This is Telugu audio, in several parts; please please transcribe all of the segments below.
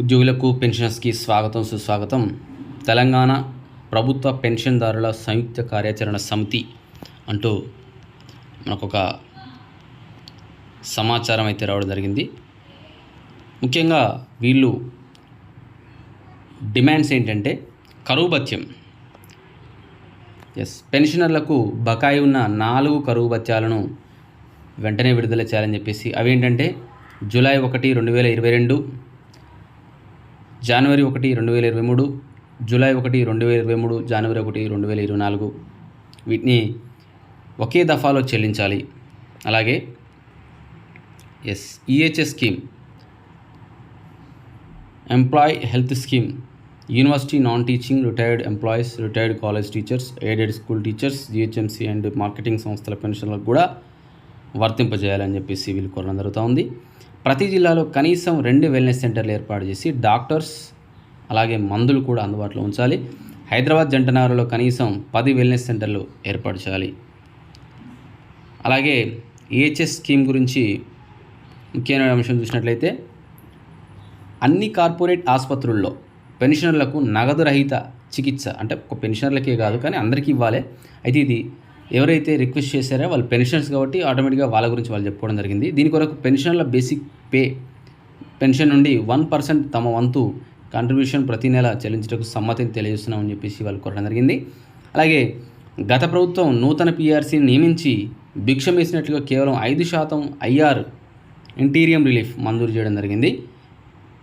ఉద్యోగులకు పెన్షనర్స్కి స్వాగతం సుస్వాగతం. తెలంగాణ ప్రభుత్వ పెన్షన్దారుల సంయుక్త కార్యాచరణ సమితి అంటూ మనకొక సమాచారం అయితే రావడం జరిగింది. ముఖ్యంగా వీళ్ళు డిమాండ్స్ ఏంటంటే కరువు భత్యం. ఎస్ పెన్షనర్లకు బకాయి ఉన్న నాలుగు కరువు భత్యాలను వెంటనే విడుదల చేయాలని చెప్పేసి అవేంటంటే జూలై ఒకటి రెండు వేల ఇరవై రెండు జనవరి ఒకటి రెండు వేల ఇరవై మూడు జూలై ఒకటి రెండు వేల ఇరవై మూడు జనవరి ఒకటి రెండు వేల ఇరవై నాలుగు. వీటిని ఒకే దఫాలో చెల్లించాలి. అలాగే S EHS scheme employee health scheme university non teaching retired employees retired college teachers aided school teachers GHMC and marketing సంస్థల పెన్షన్లకు కూడా వర్తింపజేయాలని చెప్పేసి వీళ్ళు కోరడం జరుగుతూ ఉంది. ప్రతి జిల్లాలో కనీసం రెండు వెల్నెస్ సెంటర్లు ఏర్పాటు చేసి డాక్టర్స్ అలాగే మందులు కూడా అందుబాటులో ఉంచాలి. హైదరాబాద్ జంటనగర్లో కనీసం పది వెల్నెస్ సెంటర్లు ఏర్పాటు చేయాలి. అలాగే ఈహెచ్ఎస్ స్కీమ్ గురించి ముఖ్యమైన అంశం చూసినట్లయితే అన్ని కార్పొరేట్ ఆసుపత్రుల్లో పెన్షనర్లకు నగదు రహిత చికిత్స అంటే ఒక పెన్షనర్లకే కాదు కానీ అందరికీ ఇవ్వాలి. అయితే ఇది ఎవరైతే రిక్వెస్ట్ చేశారో వాళ్ళు పెన్షన్స్ కాబట్టి ఆటోమేటిక్గా వాళ్ళ గురించి వాళ్ళు చెప్పుకోవడం జరిగింది. దీని కొరకు పెన్షన్ల బేసిక్ పే పెన్షన్ నుండి వన్ పర్సెంట్ తమ వంతు కాంట్రిబ్యూషన్ ప్రతి నెల చెల్లించటకు సమ్మతిని తెలియజేస్తున్నామని చెప్పేసి వాళ్ళు కోరడం జరిగింది. అలాగే గత ప్రభుత్వం నూతన పీఆర్సీని నియమించి భిక్షం వేసినట్లుగా కేవలం ఐదు శాతం ఐఆర్ ఇంటీరియం రిలీఫ్ మంజూరు చేయడం జరిగింది.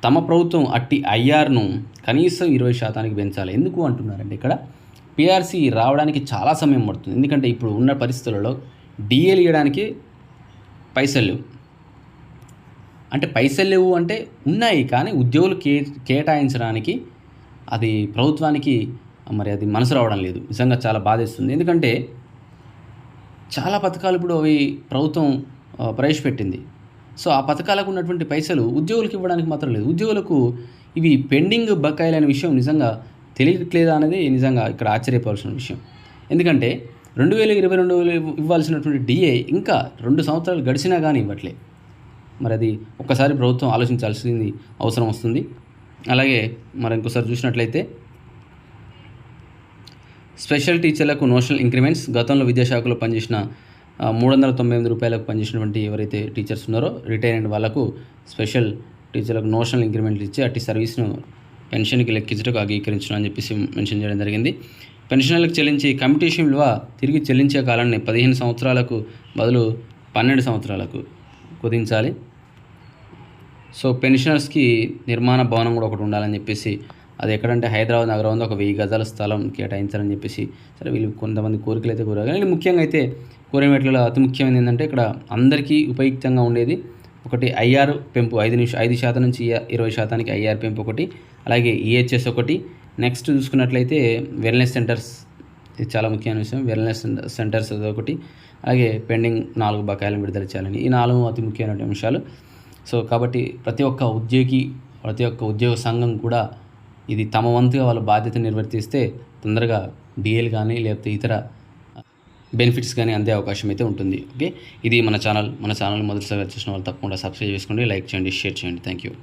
తమ ప్రభుత్వం అట్టి ఐఆర్ను కనీసం ఇరవై శాతానికి పెంచాలి. ఎందుకు అంటున్నారండి ఇక్కడ పిఆర్సీ రావడానికి చాలా సమయం పడుతుంది. ఎందుకంటే ఇప్పుడు ఉన్న పరిస్థితులలో డిఏలు ఇవ్వడానికి పైసలు లేవు. అంటే పైసలు లేవు అంటే ఉన్నాయి కానీ ఉద్యోగులు కే కేటాయించడానికి అది ప్రభుత్వానికి మరి అది మనసు రావడం లేదు. నిజంగా చాలా బాధేస్తుంది. ఎందుకంటే చాలా పథకాలు ఇప్పుడు అవి ప్రభుత్వం ప్రవేశపెట్టింది. సో ఆ పథకాలకు ఉన్నటువంటి పైసలు ఉద్యోగులకు ఇవ్వడానికి మాత్రం లేదు. ఉద్యోగులకు ఇవి పెండింగ్ బకాయిలు అనే విషయం నిజంగా తెలియట్లేదా అనేది నిజంగా ఇక్కడ ఆశ్చర్యపోవాల్సిన విషయం. ఎందుకంటే రెండు వేల ఇరవై రెండు వేలు ఇవ్వాల్సినటువంటి డిఏ ఇంకా రెండు సంవత్సరాలు గడిచినా కానీ ఇవ్వట్లే. మరి అది ఒక్కసారి ప్రభుత్వం ఆలోచించాల్సింది అవసరం వస్తుంది. అలాగే మరి ఇంకోసారి చూసినట్లయితే స్పెషల్ టీచర్లకు నోషనల్ ఇంక్రిమెంట్స్ గతంలో విద్యాశాఖలో పనిచేసిన మూడు వందల తొంభై ఎనిమిది రూపాయలకు పనిచేసినటువంటి ఎవరైతే టీచర్స్ ఉన్నారో రిటైర్ అయిన వాళ్ళకు స్పెషల్ టీచర్లకు నోషనల్ ఇంక్రిమెంట్లు ఇచ్చి అట్టి సర్వీస్ను పెన్షన్కి లెక్కించటకు అంగీకరించడం అని చెప్పేసి మెన్షన్ చేయడం జరిగింది. పెన్షనర్లకు చెల్లించి కమిటీషన్ విలువ తిరిగి చెల్లించే కాలాన్ని పదిహేను సంవత్సరాలకు బదులు పన్నెండు సంవత్సరాలకు కుదించాలి. సో పెన్షనర్స్కి నిర్మాణ భవనం కూడా ఒకటి ఉండాలని చెప్పేసి అది ఎక్కడంటే హైదరాబాద్ నగరంలో ఒక వెయ్యి గజాల స్థలం కేటాయించాలని చెప్పేసి సరే వీళ్ళు కొంతమంది కోరికలు అయితే కోరారు. కానీ ముఖ్యంగా అయితే కోరిన అతి ముఖ్యమైనది ఏంటంటే ఇక్కడ అందరికీ ఉపయుక్తంగా ఉండేది ఒకటి ఐఆర్ పెంపు ఐదు నిమిషం ఐదు శాతం నుంచి ఇరవై శాతానికి ఐఆర్ పెంపు ఒకటి అలాగే ఈహెచ్ఎస్ ఒకటి. నెక్స్ట్ చూసుకున్నట్లయితే వెల్నెస్ సెంటర్స్ ఇది చాలా ముఖ్యమైన విషయం. వెల్నెస్ సెంటర్స్ ఒకటి. అలాగే పెండింగ్ నాలుగు బకాయిలను విడుదల చేయాలని. ఈ నాలుగు అతి ముఖ్యమైన అంశాలు. సో కాబట్టి ప్రతి ఒక్క ఉద్యోగి ప్రతి ఒక్క ఉద్యోగ సంఘం కూడా ఇది తమ వంతుగా వాళ్ళ బాధ్యత నిర్వర్తిస్తే తొందరగా డిఎల్ కానీ లేకపోతే ఇతర బెనిఫిట్స్ కానీ అందే అవకాశం అయితే ఉంటుంది. ఓకే? ఇది మన ఛానల్. మన ఛానల్ మొదటిసారి చూసిన వాళ్ళు తప్పకుండా సబ్స్క్రైబ్ చేసుకోండి లైక్ చేయండి షేర్ చేయండి. Thank you